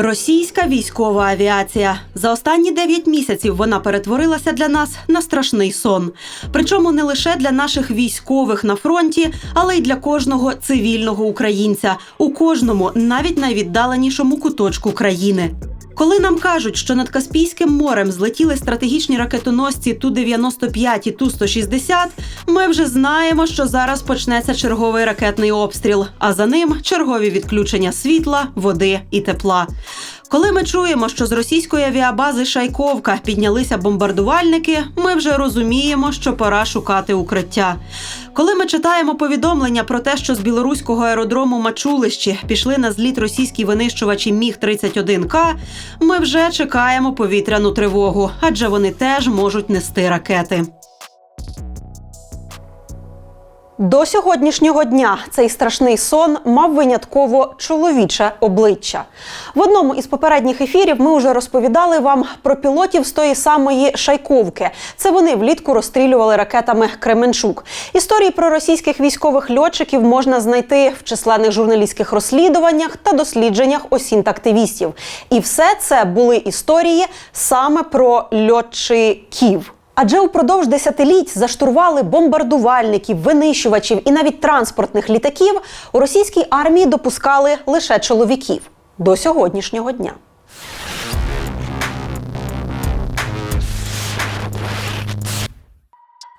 Російська військова авіація за останні 9 місяців вона перетворилася для нас на страшний сон. Причому не лише для наших військових на фронті, але й для кожного цивільного українця у кожному, навіть найвіддаленішому куточку країни. Коли нам кажуть, що над Каспійським морем злетіли стратегічні ракетоносці Ту-95 і Ту-160, ми вже знаємо, що зараз почнеться черговий ракетний обстріл, а за ним чергові відключення світла, води і тепла. Коли ми чуємо, що з російської авіабази Шайковка піднялися бомбардувальники, ми вже розуміємо, що пора шукати укриття. Коли ми читаємо повідомлення про те, що з білоруського аеродрому Мачулищі пішли на зліт російські винищувачі Міг 31 к ми вже чекаємо повітряну тривогу, адже вони теж можуть нести ракети. До сьогоднішнього дня цей страшний сон мав винятково чоловіче обличчя. В одному із попередніх ефірів ми вже розповідали вам про пілотів з тої самої Шайковки. Це вони влітку розстрілювали ракетами Кременчук. Історії про російських військових льотчиків можна знайти в численних журналістських розслідуваннях та дослідженнях осінт-активістів. І все це були історії саме про льотчиків. Адже упродовж десятиліть за штурвали бомбардувальників, винищувачів і навіть транспортних літаків у російській армії допускали лише чоловіків до сьогоднішнього дня.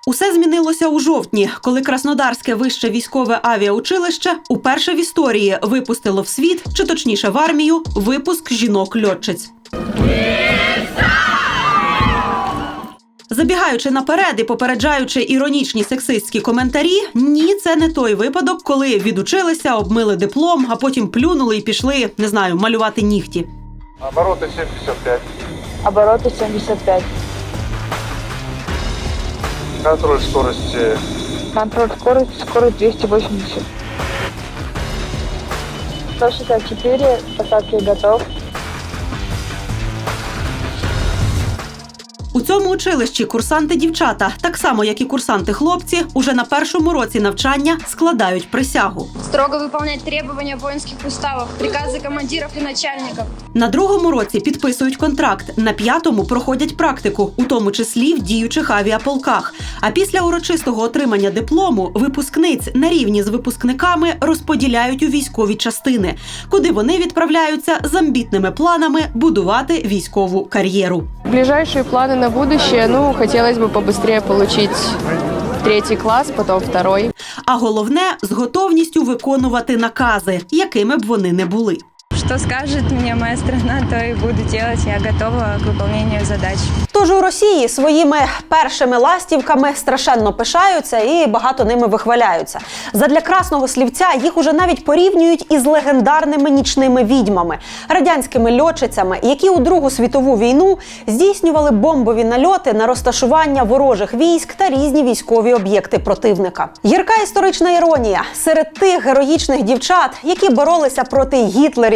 Усе змінилося у жовтні, коли Краснодарське вище військове авіаучилище уперше в історії випустило в світ, чи точніше в армію, випуск жінок-льотчиць. Забігаючи наперед і попереджаючи іронічні сексистські коментарі, ні, це не той випадок, коли відучилися, обмили диплом, а потім плюнули і пішли, не знаю, малювати нігті. Обороты 75. Обороты 75. Контроль скорости Контроль скорости, скорость 280. 164, посадки готов. У цьому училищі курсанти-дівчата, так само як і курсанти-хлопці, уже на першому році навчання складають присягу. Строго выполнять требования воинских уставов, приказы командиров и начальников. На другому році підписують контракт, на п'ятому проходять практику, у тому числі в діючих авіаполках. А після урочистого отримання диплому випускниць на рівні з випускниками розподіляють у військові частини, куди вони відправляються з амбітними планами будувати військову кар'єру. Ближайшие планы на будущее, ну, хотелось бы побыстрее получить Третій клас, потім второй. А головне з готовністю виконувати накази, якими б вони не були. Что скажет мне моя страна, то и буду делать. Я готова к выполнению задач. Тож у Росії своїми першими ластівками страшенно пишаються і багато ними вихваляються. Задля красного слівця їх уже навіть порівнюють із легендарними нічними відьмами, радянськими льотчицями, які у Другу світову війну здійснювали бомбові нальоти на розташування ворожих військ та різні військові об'єкти противника. Гірка історична іронія серед тих героїчних дівчат, які боролися проти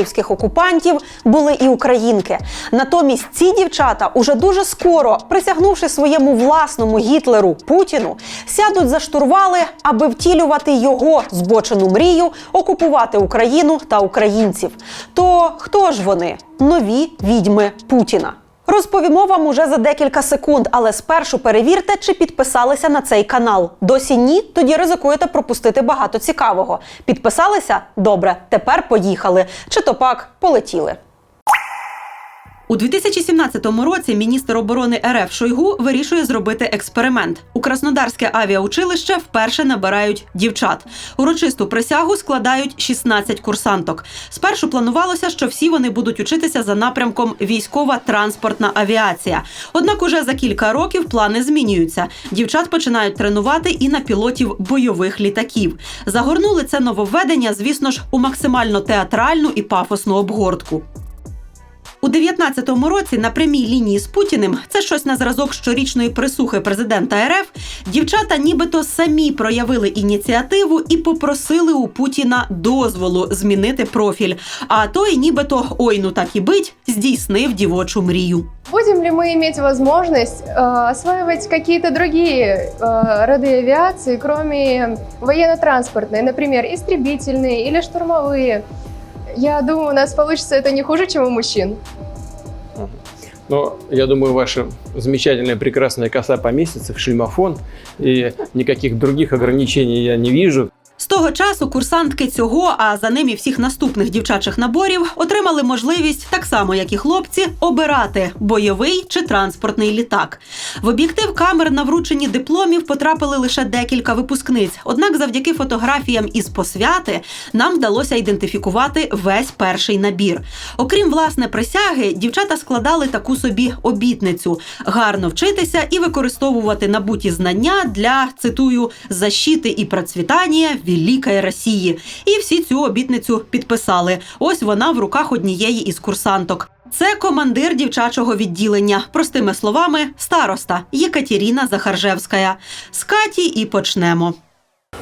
гітлерівських окупантів, були і українки. Натомість ці дівчата уже дуже скоро, присягнувши своєму власному Гітлеру Путіну, сядуть за штурвали, аби втілювати його збочену мрію окупувати Україну та українців. То хто ж вони? Нові відьми Путіна. Розповімо вам уже за декілька секунд, але спершу перевірте, чи підписалися на цей канал. Досі ні, тоді ризикуєте пропустити багато цікавого. Підписалися? Добре, тепер поїхали. Чи то пак полетіли. У 2017 році міністр оборони РФ Шойгу вирішує зробити експеримент. У Краснодарське авіаучилище вперше набирають дівчат. Урочисту присягу складають 16 курсанток. Спершу планувалося, що всі вони будуть учитися за напрямком військова транспортна авіація. Однак уже за кілька років плани змінюються. Дівчат починають тренувати і на пілотів бойових літаків. Загорнули це нововведення, звісно ж, у максимально театральну і пафосну обгортку. У 19-му році на прямій лінії з Путіним це щось на зразок щорічної присухи президента РФ. Дівчата нібито самі проявили ініціативу і попросили у Путіна дозволу змінити профіль. А той, нібито ой, ну так і бить, здійснив дівочу мрію. Будем ли мы иметь возможность э, осваивать какие-то другие э, роды авиации, кроме военно-транспортной, например, истребительные или штурмовые? Я думаю, у нас получится это не хуже, чем у мужчин. Но я думаю, ваша замечательная, прекрасная коса поместится в шлемофон, и никаких других ограничений я не вижу. З того часу курсантки цього, а за ним і всіх наступних дівчачих наборів, отримали можливість, так само як і хлопці, обирати бойовий чи транспортний літак. В об'єктив камер на врученні дипломів потрапили лише декілька випускниць. Однак, завдяки фотографіям із посвяти, нам вдалося ідентифікувати весь перший набір. Окрім власне присяги, дівчата складали таку собі обітницю гарно вчитися і використовувати набуті знання для цитую защити і процвітання великої Росії. І всі цю обітницю підписали. Ось вона в руках однієї із курсанток. Це командир дівчачого відділення, простими словами, староста Єкатеріна Захаржевська. З Каті і почнемо.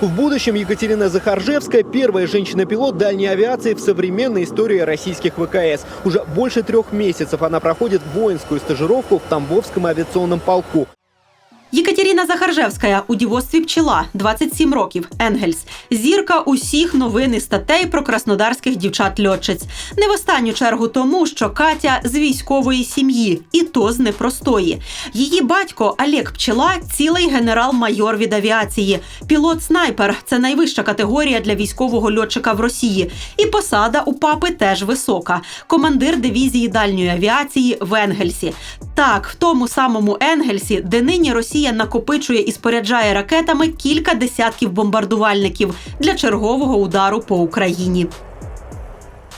В будущем Екатерина Захаржевская – первая женщина-пилот дальней авиации в современной истории российских ВКС. Уже больше трех месяцев она проходит воинскую стажировку в Тамбовском авиационном полку. Єкатеріна Захаржевська у дівоцтві пчела 27 років. Енгельс зірка усіх новин і статей про краснодарських дівчат-льотчиць. Не в останню чергу тому, що Катя з військової сім'ї, і то з непростої. Її батько Олег Пчела цілий генерал-майор від авіації. Пілот-снайпер це найвища категорія для військового льотчика в Росії. І посада у папи теж висока. Командир дивізії дальньої авіації в Енгельсі. Так, в тому самому Енгельсі, де нині Росія накопичує і споряджає ракетами кілька десятків бомбардувальників для чергового удару по Україні.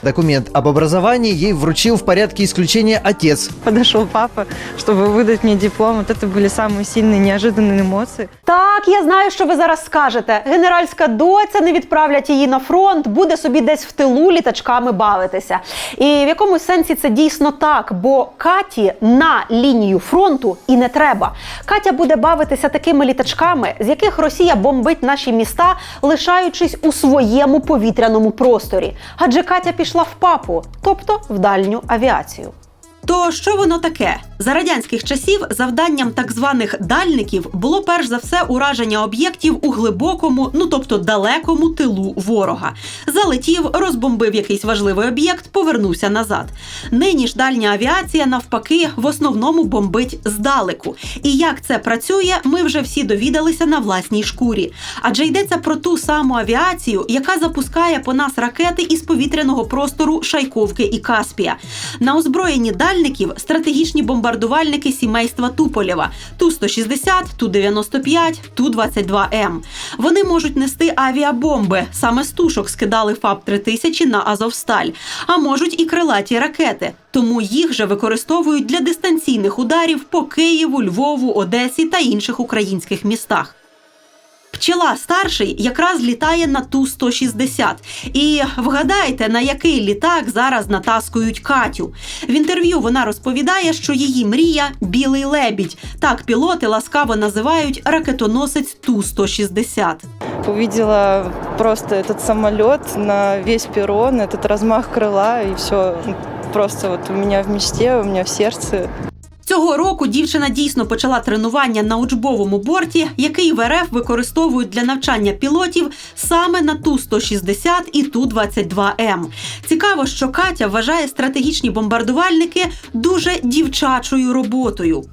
Документ об образовании ей вручил в порядке исключения отец. подошел папа, чтобы выдать мне диплом. Вот это были самые сильные, неожиданные эмоции. Так, я знаю, що ви зараз скажете. Генеральська доця не відправлять її на фронт, буде собі десь в тилу літачками бавитися. І в якомусь сенсі це дійсно так, бо Каті на лінію фронту і не треба. Катя буде бавитися такими літачками, з яких Росія бомбить наші міста, лишаючись у своєму повітряному просторі. Адже Катя пішла в папу, тобто в дальню авіацію. То що воно таке? За радянських часів завданням так званих дальників було перш за все ураження об'єктів у глибокому, ну тобто далекому тилу ворога. Залетів, розбомбив якийсь важливий об'єкт, повернувся назад. Нині ж дальня авіація, навпаки, в основному бомбить здалеку. І як це працює, ми вже всі довідалися на власній шкурі. Адже йдеться про ту саму авіацію, яка запускає по нас ракети із повітряного простору Шайковки і Каспія. На озброєнні дальників стратегічні бомбардувальники сімейства Туполєва Ту-160, Ту-95, Ту-22М. Вони можуть нести авіабомби. Саме з тушок скидали ФАБ-3000 на Азовсталь, а можуть і крилаті ракети. Тому їх же використовують для дистанційних ударів по Києву, Львову, Одесі та інших українських містах. Пчела старший якраз літає на ту 160 І вгадайте, на який літак зараз натаскують Катю. В інтерв'ю вона розповідає, що її мрія білий лебідь. Так пілоти ласкаво називають ракетоносець ту 160 Увидела просто этот самолет на весь перрон, этот размах крыла, и все просто вот у меня в мечте, у меня в сердце. Цього року дівчина дійсно почала тренування на учбовому борті, який в РФ використовують для навчання пілотів саме на ту 160 і ту 22 м Цікаво, що Катя вважає стратегічні бомбардувальники дуже дівчачою роботою.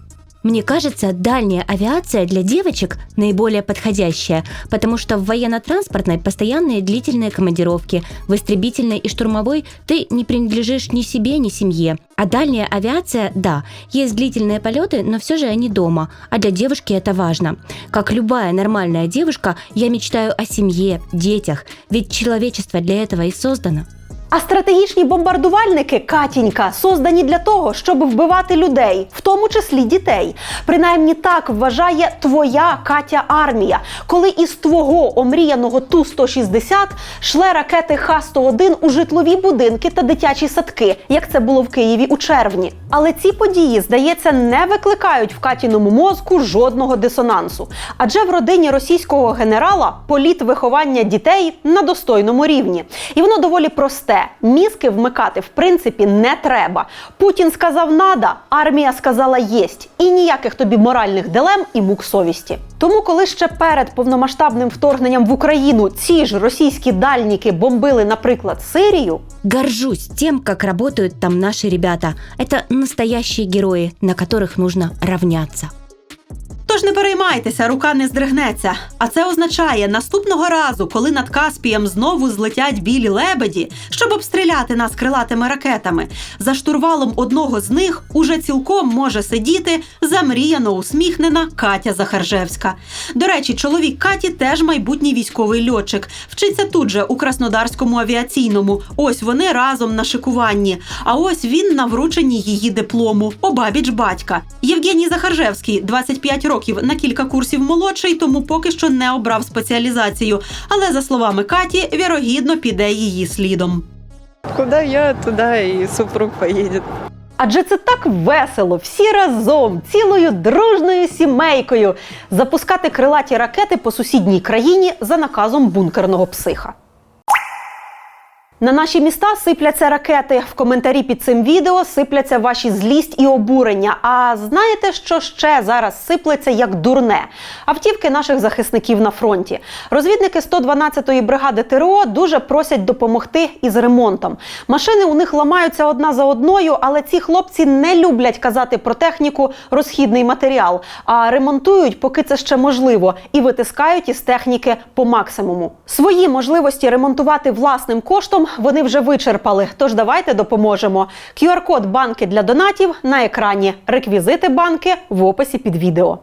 Мне кажется, дальняя авиация для девочек наиболее подходящая, потому что в военно-транспортной постоянные длительные командировки, в истребительной и штурмовой ты не принадлежишь ни себе, ни семье. А дальняя авиация, да, есть длительные полеты, но все же они дома, а для девушки это важно. Как любая нормальная девушка, я мечтаю о семье, детях, ведь человечество для этого и создано. А стратегічні бомбардувальники Катінька создані для того, щоб вбивати людей, в тому числі дітей. Принаймні так вважає твоя Катя армія, коли із твого омріяного ту 160 шле ракети Х-101 у житлові будинки та дитячі садки, як це було в Києві у червні. Але ці події, здається, не викликають в Катіному мозку жодного дисонансу. Адже в родині російського генерала політ виховання дітей на достойному рівні. І воно доволі просте. Мізки вмикати в принципі не треба. Путін сказав нада, армія сказала єсть. І ніяких тобі моральних дилем і мук совісті. Тому, коли ще перед повномасштабним вторгненням в Україну ці ж російські дальніки бомбили, наприклад, Сирію, Горжусь тем, как работают там наши ребята. Это настоящие герои, на которых нужно равняться. Тож не переймайтеся, рука не здригнеться. А це означає, наступного разу, коли над Каспієм знову злетять білі лебеді, щоб обстріляти нас крилатими ракетами, за штурвалом одного з них уже цілком може сидіти замріяно усміхнена Катя Захаржевська. До речі, чоловік Каті теж майбутній військовий льотчик. Вчиться тут же у Краснодарському авіаційному. Ось вони разом на шикуванні. А ось він на врученні її диплому. Обабіч батька. Євгеній Захаржевський, 25 років, на кілька курсів молодший, тому поки що не обрав спеціалізацію. Але за словами Каті, вірогідно піде її слідом. Куда я, туда и супруг поедет. Адже це так весело, всі разом, цілою дружною сімейкою запускати крилаті ракети по сусідній країні за наказом бункерного психа. На наші міста сипляться ракети. В коментарі під цим відео сипляться ваші злість і обурення. А знаєте, що ще зараз сиплеться як дурне? Автівки наших захисників на фронті. Розвідники 112-ї бригади ТРО дуже просять допомогти із ремонтом. Машини у них ламаються одна за одною, але ці хлопці не люблять казати про техніку розхідний матеріал, а ремонтують, поки це ще можливо, і витискають із техніки по максимуму. Свої можливості ремонтувати власним коштом вони вже вичерпали. Тож давайте допоможемо. QR-код банки для донатів на екрані. Реквізити банки в описі під відео.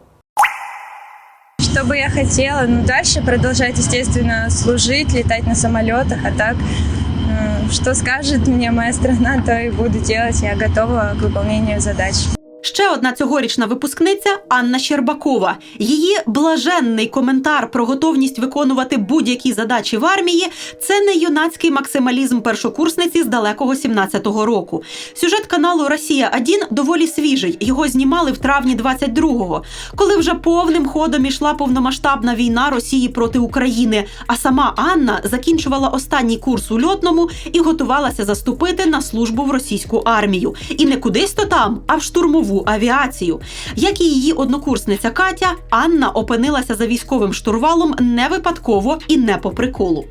Что бы я хотела? Ну, дальше продолжать, естественно, служить, летать на самолетах, а так, э, что скажет мне моя страна, то и буду делать. Я готова к выполнению задач. Ще одна цьогорічна випускниця Анна Щербакова. Її блаженний коментар про готовність виконувати будь-які задачі в армії це не юнацький максималізм першокурсниці з далекого 17-го року. Сюжет каналу Росія 1 доволі свіжий. Його знімали в травні 22-го, коли вже повним ходом ішла повномасштабна війна Росії проти України. А сама Анна закінчувала останній курс у льотному і готувалася заступити на службу в російську армію. І не кудись то там, а в штурмову авіацію. Як і її однокурсниця Катя, Анна опинилася за військовим штурвалом не випадково і не по приколу.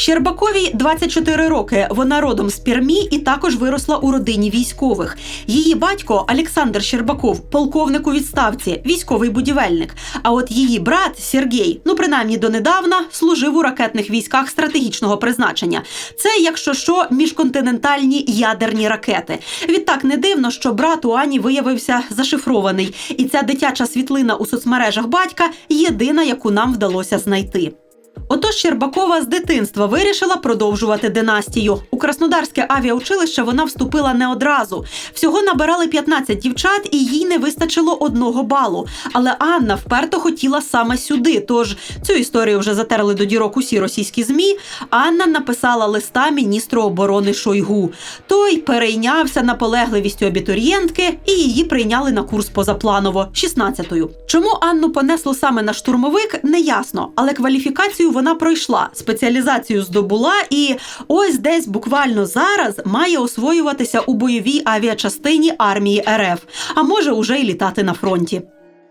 Щербаковій 24 роки. Вона родом з Пермі і також виросла у родині військових. Її батько Олександр Щербаков, полковник у відставці, військовий будівельник. А от її брат Сергій, ну принаймні донедавна, служив у ракетних військах стратегічного призначення. Це, якщо що, міжконтинентальні ядерні ракети. Відтак не дивно, що брат у Ані виявився зашифрований, і ця дитяча світлина у соцмережах батька єдина, яку нам вдалося знайти. Отож Щербакова з дитинства вирішила продовжувати династію. У Краснодарське авіаучилище вона вступила не одразу. Всього набирали 15 дівчат, і їй не вистачило одного балу. Але Анна вперто хотіла саме сюди. Тож цю історію вже затерли до дірок усі російські змі. Анна написала листа міністру оборони Шойгу. Той перейнявся наполегливістю абітурієнтки, і її прийняли на курс позапланово 16-ю. Чому Анну понесло саме на штурмовик, не ясно, але кваліфікацію вона пройшла, спеціалізацію здобула, і ось десь буквально зараз має освоюватися у бойовій авіачастині армії РФ, а може уже й літати на фронті.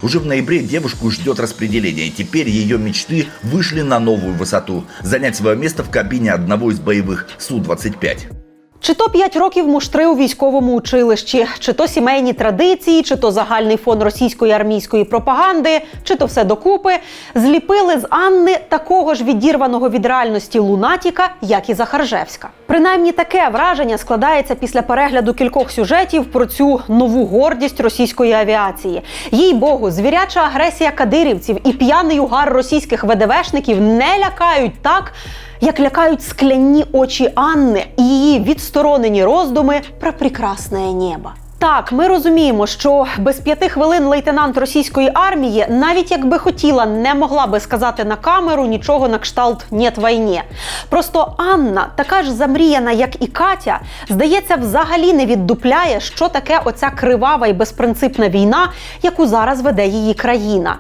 Уже в ноябре девушку ждет распределение, и теперь ее мечты вышли на новую высоту – занять свое место в кабине одного из боевых Су-25. Чи то 5 років муштри у військовому училищі, чи то сімейні традиції, чи то загальний фон російської армійської пропаганди, чи то все докупи, зліпили з Анни такого ж відірваного від реальності лунатіка, як і Захаржевська. Принаймні таке враження складається після перегляду кількох сюжетів про цю нову гордість російської авіації. Їй богу, звіряча агресія кадирівців і п'яний угар російських ВДВшників не лякають так як лякають скляні очі Анни і її відсторонені роздуми про прекрасне небо. Так, ми розуміємо, що без п'яти хвилин лейтенант російської армії, навіть якби хотіла, не могла би сказати на камеру нічого на кшталт «Нєт війні». Просто Анна, така ж замріяна, як і Катя, здається, взагалі не віддупляє, що таке оця кривава і безпринципна війна, яку зараз веде її країна.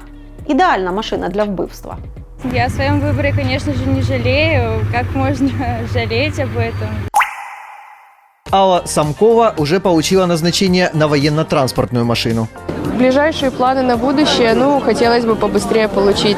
Ідеальна машина для вбивства. Я о своем выборе, конечно же, не жалею. Как можно жалеть об этом? Алла Самкова уже получила назначение на военно-транспортную машину. Ближайшие планы на будущее, ну, хотелось бы побыстрее получить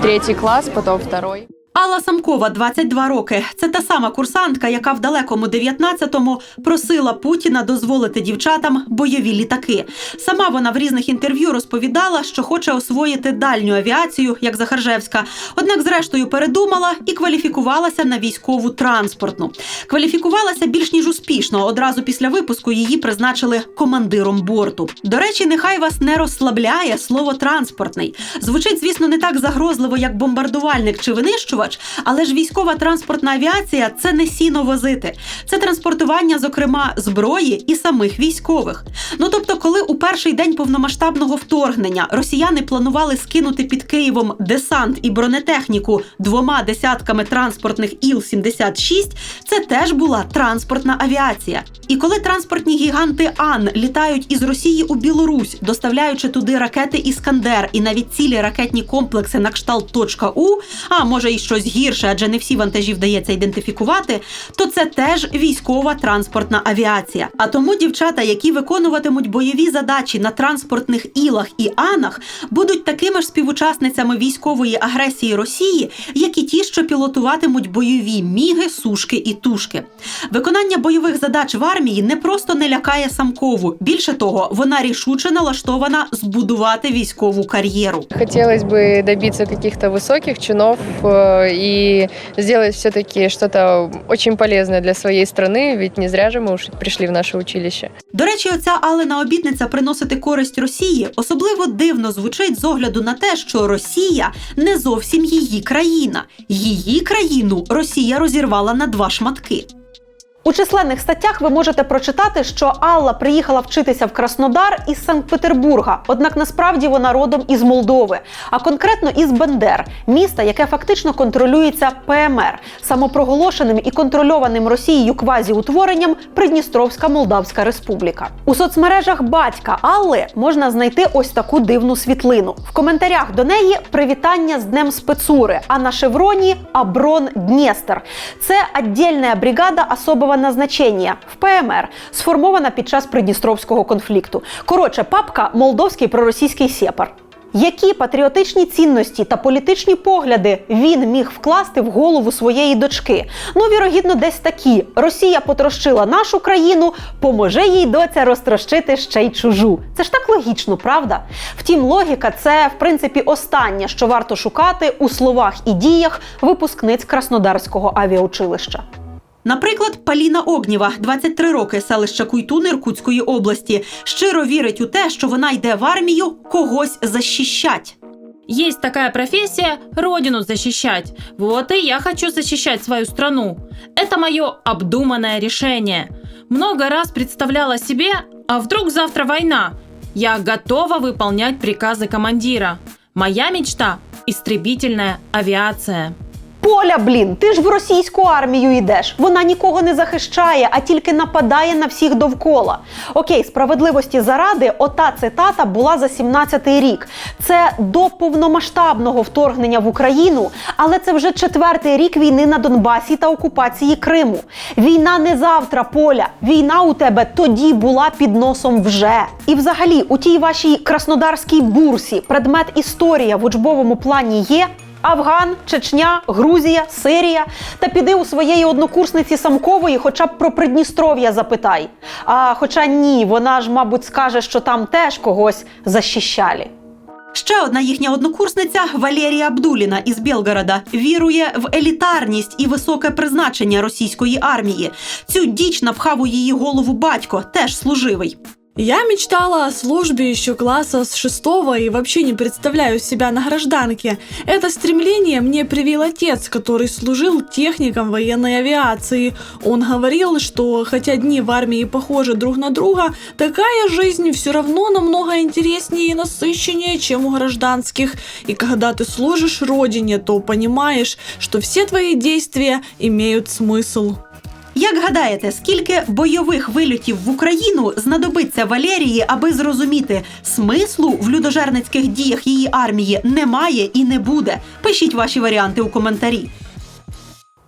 третий класс, потом второй. Алла Самкова, 22 роки. Це та сама курсантка, яка в далекому 19-му просила Путіна дозволити дівчатам бойові літаки. Сама вона в різних інтерв'ю розповідала, що хоче освоїти дальню авіацію, як Захаржевська. Однак, зрештою, передумала і кваліфікувалася на військову транспортну. Кваліфікувалася більш ніж успішно. Одразу після випуску її призначили командиром борту. До речі, нехай вас не розслабляє слово транспортний. Звучить, звісно, не так загрозливо, як бомбардувальник чи винищувач, але ж військова транспортна авіація це не сіно возити, це транспортування, зокрема, зброї і самих військових. Ну тобто, коли у перший день повномасштабного вторгнення росіяни планували скинути під Києвом десант і бронетехніку двома десятками транспортних Іл-76, це теж була транспортна авіація. І коли транспортні гіганти Ан літають із Росії у Білорусь, доставляючи туди ракети Іскандер і навіть цілі ракетні комплекси на кшталт точка У, а може й щось гірше, адже не всі вантажі вдається ідентифікувати, то це теж військова транспортна авіація. А тому дівчата, які виконуватимуть бойові задачі на транспортних ілах і анах, будуть такими ж співучасницями військової агресії Росії, як і ті, що пілотуватимуть бойові міги, сушки і тушки. Виконання бойових задач в армії не просто не лякає самкову. Більше того, вона рішуче налаштована збудувати військову кар'єру. Хотелось бы добиться каких-то высоких чинов э, и сделать все-таки что-то очень полезное для своей страны, ведь не зря же мы уж пришли в наше училище. До речі, оця Алена обітниця приносити користь Росії особливо дивно звучить з огляду на те, що Росія не зовсім її країна. Її країну Росія розірвала на два шматки. У численних статтях ви можете прочитати, що Алла приїхала вчитися в Краснодар із Санкт-Петербурга. Однак насправді вона родом із Молдови, а конкретно із Бендер, міста, яке фактично контролюється ПМР, самопроголошеним і контрольованим Росією квазіутворенням Придністровська Молдавська Республіка. У соцмережах батька Алли можна знайти ось таку дивну світлину. В коментарях до неї привітання з Днем спецури, а на шевроні Аброн Дністер. Це віддільна бригада особого назначення в ПМР, сформована під час Придністровського конфлікту. Коротше, папка молдовський проросійський сепар. Які патріотичні цінності та політичні погляди він міг вкласти в голову своєї дочки? Ну, вірогідно, десь такі: Росія потрощила нашу країну, поможе їй доця розтрощити ще й чужу. Це ж так логічно, правда? Втім, логіка це в принципі останнє, що варто шукати у словах і діях випускниць Краснодарського авіаучилища. Наприклад, Паліна Огнєва, 23 роки, селища Куйтун Іркутської області, щиро вірить у те, що вона йде в армію когось защищать. Есть такая профессия – родину защищать. Вот и я хочу защищать свою страну. Это мое обдуманное решение. Много раз представляла себе, а вдруг завтра война? Я готова выполнять приказы командира. Моя мечта – истребительная авиация. Поля, блін, ти ж в російську армію йдеш. Вона нікого не захищає, а тільки нападає на всіх довкола. Окей, справедливості заради, ота цитата була за 17-й рік. Це до повномасштабного вторгнення в Україну, але це вже четвертий рік війни на Донбасі та окупації Криму. Війна не завтра, поля. Війна у тебе тоді була під носом вже. І взагалі, у тій вашій краснодарській бурсі предмет історія в учбовому плані є. Афган, Чечня, Грузія, Сирія. Та піди у своєї однокурсниці Самкової, хоча б про Придністров'я запитай. А хоча ні, вона ж, мабуть, скаже, що там теж когось защищали. Ще одна їхня однокурсниця Валерія Абдуліна із Білгорода вірує в елітарність і високе призначення російської армії. Цю діч напхав у її голову батько, теж служивий. Я мечтала о службе еще класса с шестого и вообще не представляю себя на гражданке. Это стремление мне привил отец, который служил техником военной авиации. Он говорил, что хотя дни в армии похожи друг на друга, такая жизнь все равно намного интереснее и насыщеннее, чем у гражданских. И когда ты служишь родине, то понимаешь, что все твои действия имеют смысл. Як гадаєте, скільки бойових вильотів в Україну знадобиться Валерії, аби зрозуміти, смислу в людожерницьких діях її армії немає і не буде? Пишіть ваші варіанти у коментарі.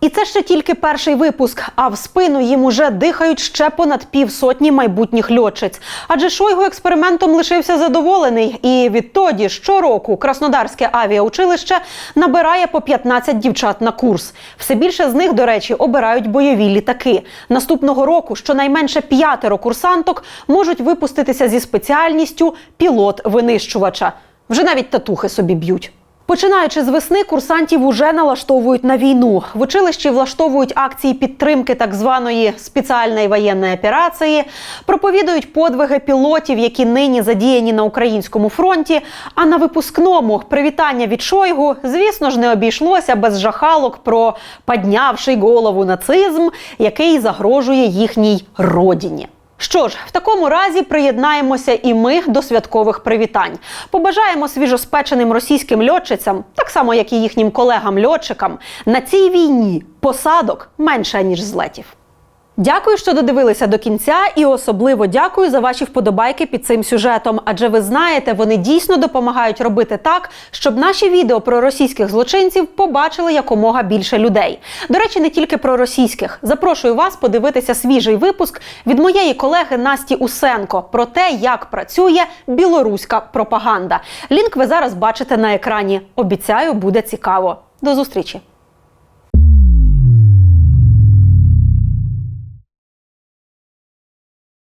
І це ще тільки перший випуск. А в спину їм уже дихають ще понад півсотні майбутніх льотчиць. Адже Шойгу експериментом лишився задоволений. І відтоді щороку Краснодарське авіаучилище набирає по 15 дівчат на курс. Все більше з них, до речі, обирають бойові літаки. Наступного року щонайменше п'ятеро курсанток можуть випуститися зі спеціальністю пілот-винищувача. Вже навіть татухи собі б'ють. Починаючи з весни, курсантів уже налаштовують на війну. В училищі влаштовують акції підтримки так званої спеціальної воєнної операції, проповідують подвиги пілотів, які нині задіяні на українському фронті. А на випускному привітання від Шойгу, звісно ж, не обійшлося без жахалок про поднявший голову нацизм, який загрожує їхній родині. Що ж, в такому разі приєднаємося і ми до святкових привітань. Побажаємо свіжоспеченим російським льотчицям, так само як і їхнім колегам-льотчикам, на цій війні посадок менше ніж злетів. Дякую, що додивилися до кінця, і особливо дякую за ваші вподобайки під цим сюжетом. Адже ви знаєте, вони дійсно допомагають робити так, щоб наші відео про російських злочинців побачили якомога більше людей. До речі, не тільки про російських. Запрошую вас подивитися свіжий випуск від моєї колеги Насті Усенко про те, як працює білоруська пропаганда. Лінк ви зараз бачите на екрані. Обіцяю, буде цікаво. До зустрічі!